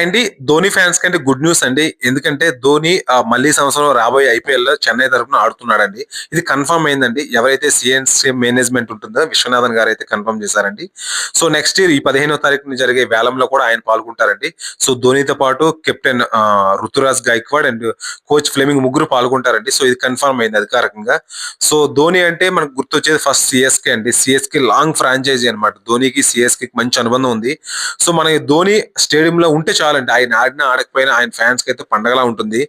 And Dhoni fans కంటే good news అండి. ఎందుకంటే ధోని మళ్ళీ సంవత్సరం రాబోయే ఐపీఎల్లో చెన్నై తరఫున ఆడుతున్నాడండి. ఇది కన్ఫర్మ్ అయిందండి. ఎవరైతే సిఎన్సీ మేనేజ్మెంట్ ఉంటుందో విశ్వనాథన్ గారు అయితే కన్ఫర్మ్ చేశారండి. సో నెక్స్ట్ ఇయర్ ఈ పదిహేనో తారీఖున జరిగే వేలంలో కూడా ఆయన పాల్గొంటారండి. సో ధోనితో పాటు captain Ruturaj Gaikwad and coach Fleming ముగ్గురు పాల్గొంటారండి. సో ఇది కన్ఫర్మ్ అయింది అధికారికంగా. సో ధోని అంటే మనకు గుర్తొచ్చేది ఫస్ట్ సిఎస్కే అండి. సిఎస్కే లాంగ్ ఫ్రాంచైజీ అనమాట ధోనికి సిఎస్కే మంచి అనుబంధం ఉంది. సో మన ధోని స్టేడియం లో ఉంటే ఆడాలంటే ఆయన ఆడినా ఆడకపోయినా ఆయన ఫ్యాన్స్కి అయితే పండగలా ఉంటుంది.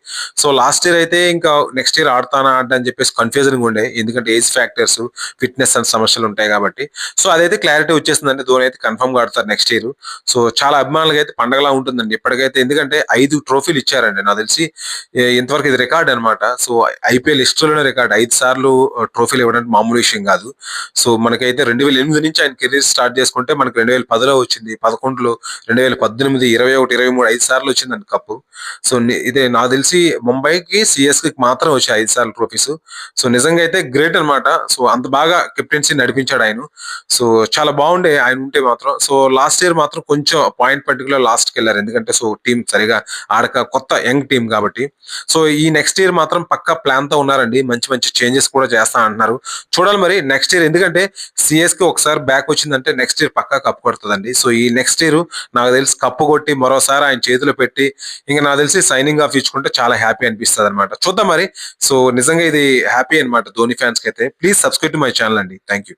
సో లాస్ట్ ఇయర్ అయితే ఇంకా నెక్స్ట్ ఇయర్ ఆడతానా ఆడ అని చెప్పేసి కన్ఫ్యూజన్ ఉండే. ఎందుకంటే ఏజ్ ఫ్యాక్టర్స్ ఫిట్నెస్ అండ్ సమస్యలు ఉంటాయి కాబట్టి. సో అదైతే క్లారిటీ వచ్చేసిందండి ధోని అయితే కన్ఫర్మ్గా ఆడతారు నెక్స్ట్ ఇయర్ సో చాలా అభిమానులకు అయితే పండగలా ఉంటుందండి. ఇప్పటికైతే ఎందుకంటే ఐదు ట్రోఫీలు ఇచ్చారండి. నాకు తెలిసి ఇంతవరకు ఇది రికార్డ్ అన్నమాట. సో ఐపీఎల్ హిస్టరీలోనే రికార్డ్ ఐదు సార్లు ట్రోఫీలు ఇవ్వడం మామూలు విషయం కాదు. సో మనకైతే రెండు వేల ఎనిమిది నుంచి ఆయన కెరీర్ స్టార్ట్ చేసుకుంటే మనకి రెండు వేల పదిలో వచ్చింది. పదకొండులో రెండు వేల పద్దెనిమిది ఇరవై ఒకటి ఇరవై మూడు ఐదు సార్లు వచ్చిందండి కప్పు. సో ఇదే నాకు తెలిసి ముంబైకి సిఎస్కి మాత్రం వచ్చాయి ఐదు సార్లు ట్రోఫీస్. సో నిజంగా అయితే గ్రేట్ అన్నమాట. సో అంత బాగా కెప్టెన్సీ నడిపించాడు ఆయన. సో చాలా బాగుండే ఆయన ఉంటే మాత్రం. సో లాస్ట్ ఇయర్ మాత్రం కొంచెం పాయింట్ పర్టికులర్ లాస్ట్కి వెళ్ళారు. ఎందుకంటే సో టీం సరిగా ఆడక కొత్త యంగ్ టీం కాబట్టి. సో ఈ నెక్స్ట్ ఇయర్ మాత్రం పక్క ప్లాన్తో ఉన్నారండి. మంచి మంచి చేంజెస్ కూడా చేస్తా అంటున్నారు. చూడాలి మరి నెక్స్ట్ ఇయర్. ఎందుకంటే సిఎస్కి ఒకసారి బ్యాక్ వచ్చిందంటే నెక్స్ట్ ఇయర్ పక్కా కప్పు కొడుతుందండి. సో ఈ నెక్స్ట్ ఇయర్ నాకు తెలిసి కప్పు కొట్టి మరోసారి ఆయన చేతిలో పెట్టి ఇంకా నాకు తెలిసి సైనింగ్ ఆఫ్ ఇచ్చుకుంటే చాలా హ్యాపీ అనిపిస్తుంది అనమాట చూద్దాం మరి. సో నిజంగా ఇది హ్యాపీ అన్నమాట ధోని ఫ్యాన్స్కి అయితే please subscribe to my channel అండి. Thank you